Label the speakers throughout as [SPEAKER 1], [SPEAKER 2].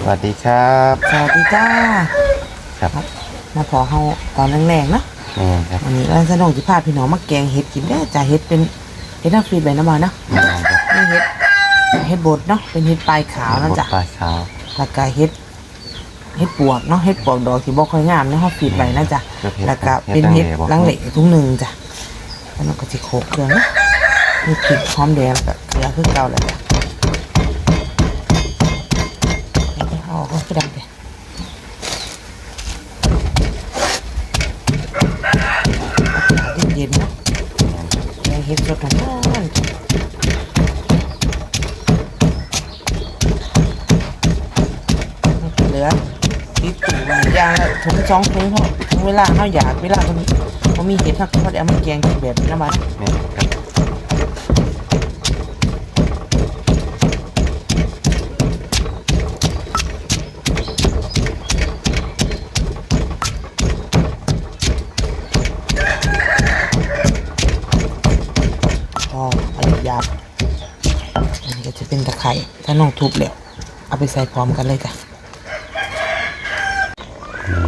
[SPEAKER 1] สวัสดีครับ
[SPEAKER 2] สวัสดีจ้า
[SPEAKER 1] ครับ
[SPEAKER 2] มาพอเฮาตอนแรงๆเนาะ
[SPEAKER 1] นี่ครับ
[SPEAKER 2] วันนี้ร้านสนองที่พาพี่น้องมาแกงเห็ดกินได้อจ้าเห็ดเป็นเห็ดน้ำฟรีใบน้ำมันเนาะ
[SPEAKER 1] นี่ครับ
[SPEAKER 2] นี่เห็ดเห็ดบดเนาะเป็นเห็ดปลายขาวนะจ้ะ
[SPEAKER 1] ปลาขาว
[SPEAKER 2] แล้วก็เห็ดเห็ดปวกเนาะเห็ดปวกดอกที่บ่ค่อยงามเนาะเฮาฟีดใบนะจ้ะแล้วก็เป็นเห็ดลังเหล็กทุ่งหนึ่งจ้ะแล้วเราก็สิโขกเครื่องเนาะมีพริกหอมแดงแล้วก็เกลือคือเก่าแล้วจ้ะเอาออกก็ได้เลยเย็นๆเนาะแกงเห็ดสดร้อนๆ เหลือติดตู้ไว้ อย่างละถุงสองถุงเพราะถึงเวลาเขาอยากเวลาเขามีเขามีเห็ดเขาก็เอามาแกงกินแบบนี้นะมัน
[SPEAKER 1] นี่ครับ
[SPEAKER 2] พอเอาหยาบอันนี้ก็จะเป็นตะไคร้ถ้าน้องทุบแล้วเอาไปใส่พร้อมกันเลยจ้ะ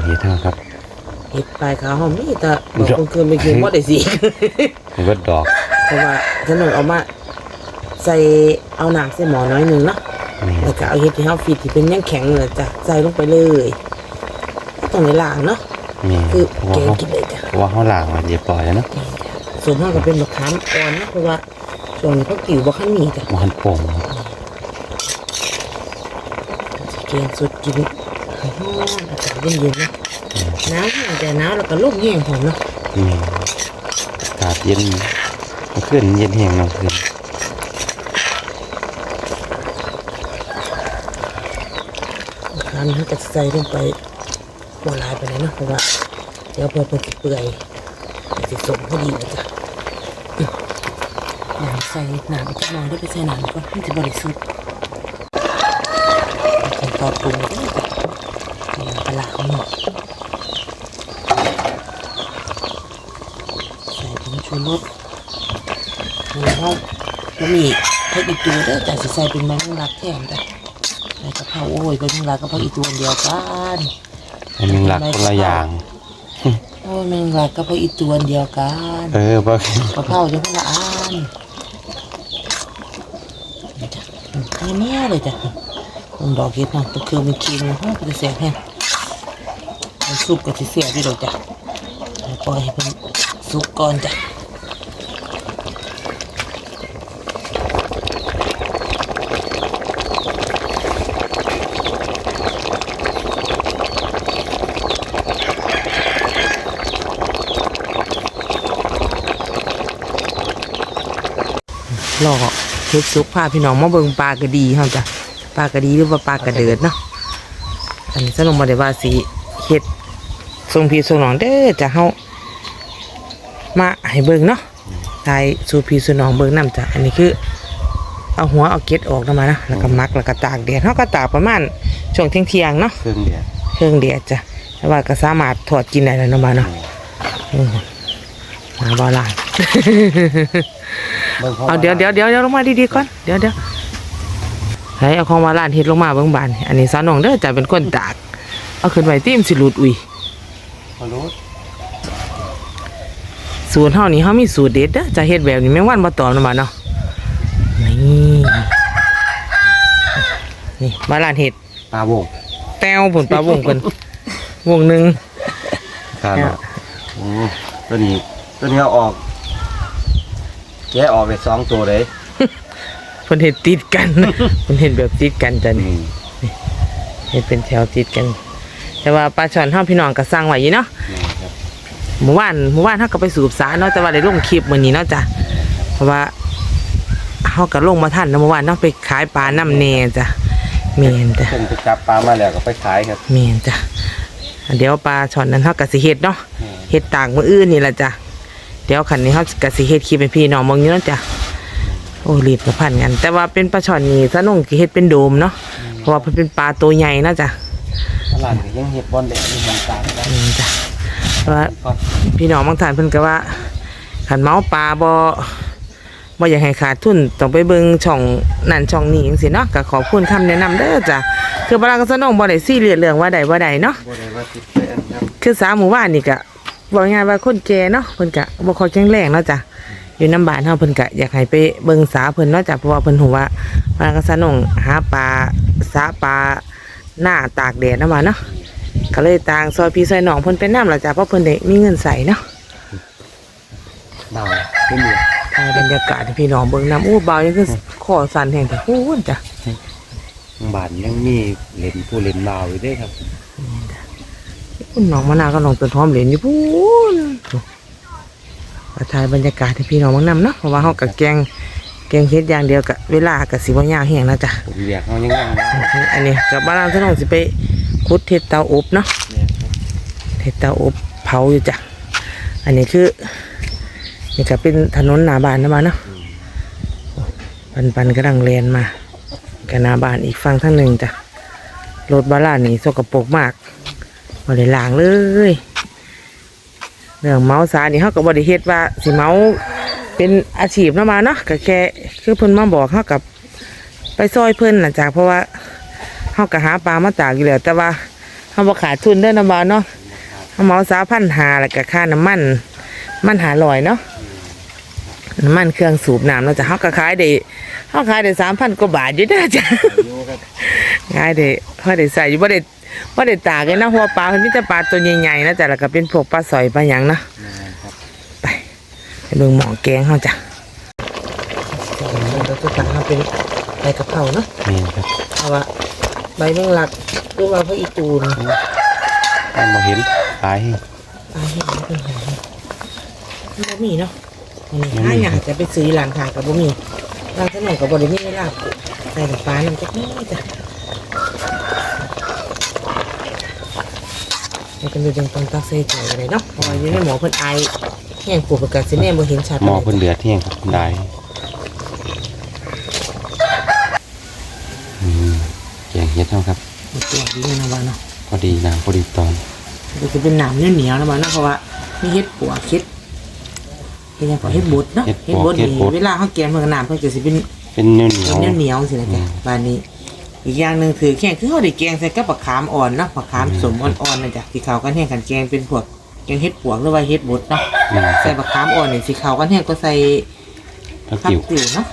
[SPEAKER 1] เห็ดเท่าครับ
[SPEAKER 2] เห็ดปลายขาวหอมนี่แต่บอกคนคืนไปกินว่าได้สิ
[SPEAKER 1] มันก็ดอก
[SPEAKER 2] เพราะว่าถ้าน้องเอามาใส่เอาหนังใส่หมอน้อยหนึ่งเนาะ
[SPEAKER 1] นี่
[SPEAKER 2] แล้วก็เอาเห็ดที่เขาฟีดที่เป็นยังแข็งเลยจ้ะใส่ลงไปเลยก็ต้องในล่างเนาะ
[SPEAKER 1] นี่
[SPEAKER 2] คือ
[SPEAKER 1] เพราะ
[SPEAKER 2] แก
[SPEAKER 1] ว่างเขา
[SPEAKER 2] กินเลยจ้ะ
[SPEAKER 1] เพราะว่าเขาล้างมาเรียบร้อยแล้วเนาะ
[SPEAKER 2] ส่วนมากก็เป็นมะขามอ่อนนะเพราะว่าช่วงนี้เขากิ่วบ่คันมีจ้ะ
[SPEAKER 1] มันโป่งครับ
[SPEAKER 2] เกงสดกิน ฮ้อนอากาศเย็นๆนะหนาวแห้งแต่หนาวแล้วก็ลมแห้งหอมเนาะ
[SPEAKER 1] นี่อากาศเย็นมันขึ้นเย็นแห้งน้ำขึ้น
[SPEAKER 2] มะขามเขาจะใส่ลงไปบ่หลายไปเลยเนาะเพราะว่าเดี๋ยวพอเปิดเปื่อยมันจะสมพอดีเลยจ้ะอืมอ่าใส่น้ำอีกจักหน่อยได้ไปใส่น้ำก่อนมันจะบริสุทธิ์ขั้นตอนปรุง เด้อจ้ะนี่ปลาร้าของหนูใส่ผงชูรสแล้วก็ก็มีพริกอีกตัวเด้อแต่สิใส่เป็นใบมะรักแทนจ้ะใส่กะเพราโอ้ยใบมะรักกับพริกอีกตัวเดียวกัน
[SPEAKER 1] มันมีหลักคนละอย่าง
[SPEAKER 2] โอ้ยแมงลักกับพริกอีกตัวเดียวกัน
[SPEAKER 1] เออบ่
[SPEAKER 2] กะเพราจะคนละอันนี่จ้ะนี่แม่เลยจ้ะผมดอกเห็ดนะตัวคือมันกินมันก็จะเสียแห้งมัน ซุปก็จะเสียด้วยดอกจ้ะปล่อยให้มันสุกก่อนจ้ะรอเฮ็ดซุกพาพี่น้องมาเบิ่งปลากระดีเฮาจ้ะปลากระดีหรือว่าปลากระเดิดเนาะอันนี้สนมบ่ได้ว่าสิเฮ็ด ส่งพี่ส่งน้องเด้อจ้ะเฮามาให้เบิ่งเนาะทายสู่พี่สู่น้องเบิ่งนํจ้ะอันนี้คือ เอาหัวเอาเกล็ดออกนำมานะแล้วก็มักแล้วก็ตากแดดเฮาก็ตากประมาณช่วงเที่ยงๆเนาะ
[SPEAKER 1] เครื่องเดียว
[SPEAKER 2] เครื่องแดดจ้ะแต่ว่าก็สามารถถอดกินได้แล้วเนาะมาเนาะอืมหาบ่ลานเอาเดี๋ยวเดี๋ยวเดี๋ยวเดี๋ยวลงมาดีๆก่อนเดี๋ยวเดี๋ยวให้เอาของมาล้านเฮ็ดลงมาเบิ่งบานอันนี้สาวน้องเด้อจะเป็นคนตาก เอาขึ้นไว้ติ้มสิหลุดอุ้ย
[SPEAKER 1] เขารู้
[SPEAKER 2] สูตรเฮานี่เฮามีสูตรเด็ดเด้อจะเฮ็ดแบบนี้แม่งวันบ่ตอมนำมาเนาะนี่นี่มาล้านเฮ็ด
[SPEAKER 1] ปลาโบก
[SPEAKER 2] แต้วผลปลาวงเพิ่นวงหนึง
[SPEAKER 1] ครับโอ้ตัวนี้ตัวนี้เอาออกแกะออกไปสองตัวเลย
[SPEAKER 2] เพิ่นเฮ็ดติดกัน เพิ่นเฮ็ดแบบติดกันจ้ะนี่
[SPEAKER 1] นี่
[SPEAKER 2] เฮ็ดเป็นแถวติดกัน แต่ว่าปลาช่อนเฮาพี่น้องก็สั่งไว้อยู่เนาะ
[SPEAKER 1] นี่ครับ
[SPEAKER 2] เมื่อวานเมื่อวานเฮาก็ไปสูบสารเนาะแต่ว่าได้ลงคลิปมื้อนี้เนาะจ้ะเพราะว่าเฮาก็ลงมาทันเนาะเมื่อวานเนาะไปขายปลาน้ำแน่จ้ะแม่นจ้ะ
[SPEAKER 1] เพิ่นไปจับปลามาแล้วก็ไปขายครับ
[SPEAKER 2] แม่นจ้ะเดี๋ยวปลาช่อนนั้นเฮาก็สิเฮ็ดเนาะเฮ็ดต่างมื้ออื่นนี่ล่ะจ้ะเดี๋ยวคันนี้เฮาก็สิเฮ็ดคลิปให้พี่น้องเบิ่งอยู่เนาะจ้ะโอ้รีบกับพันกัน แต่ว่าเป็นปลาช่อนนี่ซะนงสิเฮ็ดเป็นโดมเนาะเพราะว่าเพิ่นเป็นปลาตัวใหญ่นะจ้ะ
[SPEAKER 1] ตลาดก็ยังเห็ดบอลเด็กอยู่ตรงกลางนะ
[SPEAKER 2] อืมจ้ะเพราะว่า
[SPEAKER 1] ก่อน
[SPEAKER 2] พี่น้องบางท่านเพิ่นก็ว่าขันเมาปลาบ่บ่อยากให้ขาดทุนต้องไปเบิ่งช่องนั่นช่องนี้จังซี่เนาะก็ขอบคุณคำแนะนำเด้อจ้ะคือบาลานก็สนองบ่ได้ซีเรียสเรื่องว่าใดว่าใดเนาะ
[SPEAKER 1] บ่ได้ว่าติดแฟนครับ
[SPEAKER 2] คือสามหมู่บ้านนี่ก็บอกง่ายๆว่าคนแก่เนาะเพิ่นก็บ่ค่อยแข็งแรงเนาะจ้ะอยู่น้ำบ้านเฮาเพิ่นก็อยากให้ไปเบิ่งสาเพิ่นเนาะจ้ะเพราะว่าเพิ่นฮู้ว่าบาลานก็สนองหาปลาสาปลา หน้าตากแดดเนาะมาเนาะก็เลยต่างซอยพี่ซอยน้องเพิ่นเป็นน้ำล่ะจ้ะเพราะเพิ่นได้มีเงินใส่เนาะ
[SPEAKER 1] เบาเป็นเหนียว
[SPEAKER 2] ถ่ายบรรยากาศให้พี่น้องเบิ่งน้ำอู้เบายังคือคอสั่นแห่งแต่พูนจ้ะ
[SPEAKER 1] บ้านยังมีเล่นผู้เล่นเบาอยู่เด้ครับ
[SPEAKER 2] คุณน้องมะนาวก็ลองต้นหอมเหรียญอยู่พูนมาถ่ายบรรยากาศให้พี่น้องเบิ่งน้ำเนาะเพราะว่าเฮากับแกง แกงเฮ็ดอย่างเดียวกับเวลากับสิบ่ยาวแห้งนะจ้ะ
[SPEAKER 1] ผมเรียกเขายังยังนะ
[SPEAKER 2] อันนี้กับบ้านเราท่านองสิไปคุดเห็ดเตาอบเนาะ
[SPEAKER 1] เนี่ยครับ
[SPEAKER 2] เห็ดเตาอบเผาอยู่จ้ะอันนี้คือนี่ก็เป็นถนนหน้าบ้านนะบ้านเนาะปันปันๆกำลังแลนมากับหน้าบ้านอีกฝั่งทั้งหนึ่งจ้ะรถบาลานนี่สกปรกมากบ่ได้ล้างเลยเรื่องเมาสานี่เขาก็บ่ได้เฮ็ดว่าสิเมา เป็นอาชีพเนาะมาเนาะก็แค่คือเพิ่นมาบอกเขากับไปซอยเพิ่นน่ะจ้ะเพราะว่าเฮาก็หาปลามาตากอยู่แล้วแต่ว่าเฮาบ่ขาดทุนเด้อนะบ่าเนาะเฮาเหมาสาพันหาแล้วก็ค่าน้ำมัน มันหาลอยเนาะน้ำมันเครื่องสูบน้ำเนาะจ้ะเฮาก็ขายได้เฮาขายได้3,000กว่าบาทอยู่เด้อจ้ะขายได้พอได้ใส่อยู่บ่ได้บ่ได้ตากเลยนะเพราะว่าปลาเพิ่นมีแต่ปลาตัวใหญ่ๆนะจ้ะแล้วก็เป็นพวกปลาสอยปลาหยังนะ
[SPEAKER 1] แม่นครับ
[SPEAKER 2] ไปไป เบิ่งหม้อแกงเฮาจ้ะเราจะตักมาเป็นใบกะเพราเนาะ
[SPEAKER 1] แม่นครับ
[SPEAKER 2] เพราะว่าใบแมงลักหรือว่าพระอีตูน
[SPEAKER 1] ท่านบ่เห็นตายให้
[SPEAKER 2] ตายเห็นเป็นหางมันบ่มีเนาะอันนี้ถ้าอยากจะไปซื้อร้านค้ากับบ่มีร้านขนมกับบริมีเวลาใส่กับฟ้าน้ำจักน้อยจ้ะแล้วก็มีจังต้องตักใส่ถ้วยอะไรเนาะเพราะว่าอยู่ในหมอเพิ่นไอาย แห้งปวดประกาศสิแน่บ่เห็นชัด
[SPEAKER 1] หมอเพิ่นเดือดเที่ยงครับได้อืมแกงเฮ็ดเท่าครับ
[SPEAKER 2] มันตัวดีเลยนะว่าเนาะ
[SPEAKER 1] พอดีน้ำพอดีตอน
[SPEAKER 2] มันจะเป็นหนามเหนียวๆนะว่าเนาะเพราะว่ามีเฮ็ดปัวเฮ็ดเฮ็ดหยังก็เฮ็ดบดเนาะเฮ็ดบดนี่เวลาเฮาแกงเพิ่นก็น้ำเพิ่นก็สิเป็น
[SPEAKER 1] เป็นเหนียวเหนียว
[SPEAKER 2] เป็นเหนียวๆสินะจ๊ะ
[SPEAKER 1] อืม
[SPEAKER 2] บ้านนี้อีกอย่างหนึ่งถือแข่งคือเขาได้แกงใส่กับผักขามอ่อนเนาะผักขามสมอ่อนๆนะจ๊ะที่เขากันแห้งกันแกงเป็นพวก แกงเฮ็ดปวกหรือว่าเฮ็ดบดเนาะ
[SPEAKER 1] อืม
[SPEAKER 2] ใส่ผักขามอ่อนนี่สิเขากันแห้งก็ใส่
[SPEAKER 1] ผัก
[SPEAKER 2] ผัก
[SPEAKER 1] จิ๋ว
[SPEAKER 2] ติ๋วเนาะ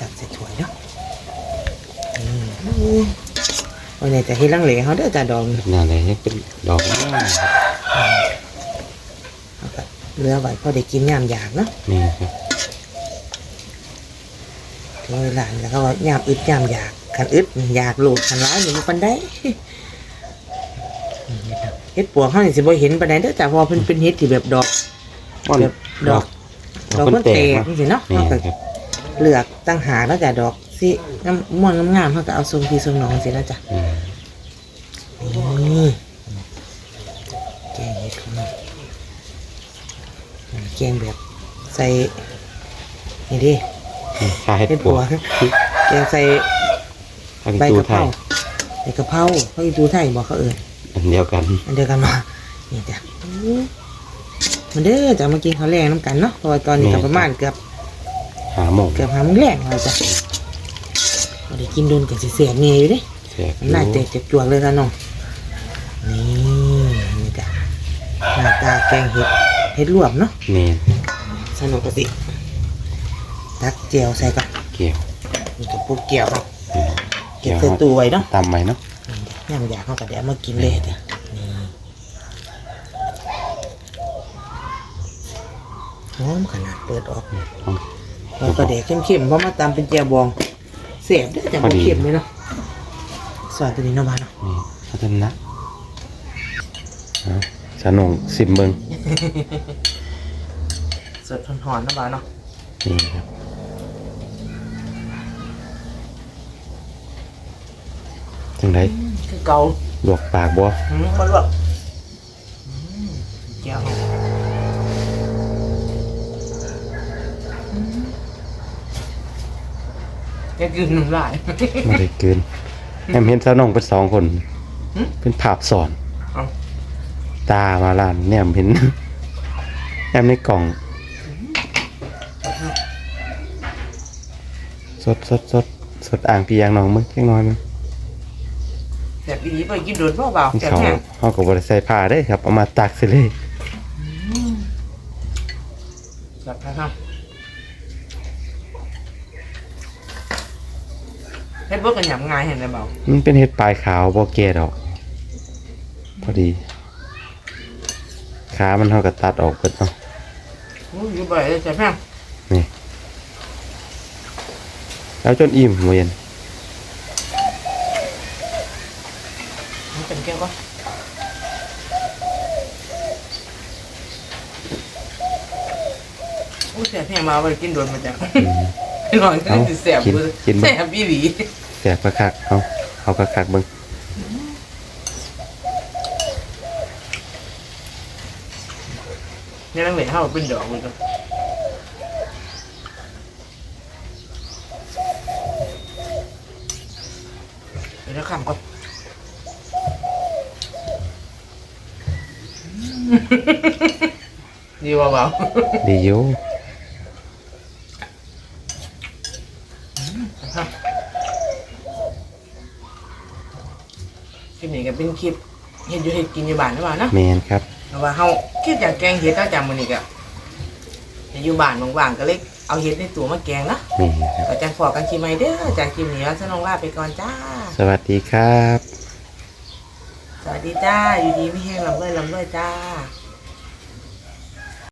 [SPEAKER 2] ตักใส่ถ้วยเนาะอืมวันนี้จะเฮ็ดลังเหลเขาเด้อจ้ะดอง
[SPEAKER 1] นั่นแหละให้เป็นดอกไม้
[SPEAKER 2] เอาก็เหลือไว้พอได้กินยามอยากเนาะ
[SPEAKER 1] นี่ครับ
[SPEAKER 2] ถึงเวลาแล้วก็ว่ายามอึดยามอยากคันอึดอยากโหลดคันร้ายอยู่ปันได้ เฮ็ดปวกเขานี่สิบ่เห็นปานใดเด้อจ้ะเพราะว่าเพิ่นเป็นเฮ็ดที่แบบดอก
[SPEAKER 1] ม่อน
[SPEAKER 2] แบบดอกดอก
[SPEAKER 1] มั
[SPEAKER 2] มันน
[SPEAKER 1] แต
[SPEAKER 2] แต
[SPEAKER 1] ก
[SPEAKER 2] ก
[SPEAKER 1] นะ
[SPEAKER 2] จังซี่เนาะ
[SPEAKER 1] นี่
[SPEAKER 2] เขาก็
[SPEAKER 1] ครับ
[SPEAKER 2] เลือกตั้งหากแล้วจ้ะดอกสิน้ำม่วนงามๆเขาก็เอาทรงพี่ทรงน้องสิแล้วจ้ะ
[SPEAKER 1] อืม
[SPEAKER 2] นี่แกงเฮ็ดของมันแกงแบบใส่นี่ดิ
[SPEAKER 1] ข้าเห็ด
[SPEAKER 2] เฮ็ด
[SPEAKER 1] ป
[SPEAKER 2] ปั
[SPEAKER 1] ว
[SPEAKER 2] ว
[SPEAKER 1] ก
[SPEAKER 2] แกงใส่
[SPEAKER 1] ข้าเป็น
[SPEAKER 2] ใบ
[SPEAKER 1] ตู
[SPEAKER 2] กะเพ
[SPEAKER 1] ไท
[SPEAKER 2] ราย ใบกะเพราเขาอีตูไทยบอกเขาเอิ้น
[SPEAKER 1] อัน เดียวกัน
[SPEAKER 2] อันเดียวกันมานี่จ้ะมันเด้อจะมากินข้าวแรงน้ำกันเนาะเพราะว่าตอนนี้ก็ประมาณเกือบ
[SPEAKER 1] หาหมง
[SPEAKER 2] เกือบหาโมงแรงแล้วจ้ะพอได้กินโดนกับสิเสียเงยอยู่เดิ
[SPEAKER 1] แสบ
[SPEAKER 2] มันน่าเจ็บจะจวงเลยนะน้องนี่นี่จ้ะหน้าตาแกงเห็ดเห็ดรวมเนาะ
[SPEAKER 1] นี่
[SPEAKER 2] สนุกกะสิตักเจียวใส่ก่อน
[SPEAKER 1] เกี่ยว
[SPEAKER 2] นี่กับพวกเกี๊ยวครับเก็
[SPEAKER 1] เกี่
[SPEAKER 2] บ
[SPEAKER 1] ยว
[SPEAKER 2] ใส่ตู้ไว้เนาะ
[SPEAKER 1] ตำไหมเนาะ
[SPEAKER 2] ย่างอยากเขาก็เดี๋ยวเอามากินเลยจ้ะนี่หอมขนาดเปิดออกแล้วก็เด็กเข้มๆเพราะมาตามเป็นเจียบองเสียบได้แต่บ่เข้มเลยเนาะสวัสดีเนาะบ้านเนาะ
[SPEAKER 1] นี่พัฒนะเอาสนงสิมเบิง
[SPEAKER 2] สดหอนๆเนาะบ้านเนาะ
[SPEAKER 1] นี่ครับจังได
[SPEAKER 2] คือเกา
[SPEAKER 1] ลวกปากบ่
[SPEAKER 2] หืมมาลวกอืมเจียวจะกินน้ำลาย
[SPEAKER 1] ไม่ได้เกินแอมเห็นสนงเป็นสองคน
[SPEAKER 2] หึ
[SPEAKER 1] เป็นภาพสอน
[SPEAKER 2] เอ้า
[SPEAKER 1] ตามาล้านแนมเห็น แอมในกล่อง สดสดสดสดอ่างพี่ยางน้องมึงแค่น้อยมึง
[SPEAKER 2] แซ่บอีหลีไปกินโดนเบาๆแซ่บ
[SPEAKER 1] เขา
[SPEAKER 2] แห้ง
[SPEAKER 1] เขาก็บริใส่ผ้าได้ครับเอามาตักสิเลย
[SPEAKER 2] แซ่บครับเฮ็ดบ่กันหยำง่ายเห็นได้เบา
[SPEAKER 1] มันเป็นเห็ดปลายขาวบอเกดอก พอดีขามันเขาก็ตัดออกเปิดเนาะ
[SPEAKER 2] อู้อยู่บ่ได้แซ่บแห้ง
[SPEAKER 1] นี่แล้วจนอิ่มเวียน
[SPEAKER 2] มันเป็นแก้วก็อู้แซ่บแห้งมาเอาไปกินโดนมาจ้ะหน่อยก็สิแซ่บเบิ่แซ่บอีหลี
[SPEAKER 1] แสบคักๆเอาเอาคักๆเบิ่ง
[SPEAKER 2] นี่นังเหม็นเฮาเป็นดอกเลยก็เดี๋ยวคำก็ ดีว่าเบา
[SPEAKER 1] ดีอยู่
[SPEAKER 2] คลิปนี้ก็เป็นคลิปเฮ็ดอยู่เฮ็ดกินอยู่บ้านนะว่านะ
[SPEAKER 1] แมนครับ
[SPEAKER 2] แต่ว่าเฮาคิดอยากแกงเห็ดตั้งแต่มื้อนี้ก็เฮ็ดอยู่บ้านว่างๆก็เลยเอาเห็ดในตัวมาแกงนะ
[SPEAKER 1] แมนครับ
[SPEAKER 2] ก็จังพอกันคลิปใหม่เด้อจากคลิปนี้แล้วจะน้องลาไปก่อนจ้า
[SPEAKER 1] สวัสดีครับ
[SPEAKER 2] สวัสดีจ้า อยู่ดีไม่แห้งลำเลื่อยลำเลื่อยจ้า
[SPEAKER 1] ค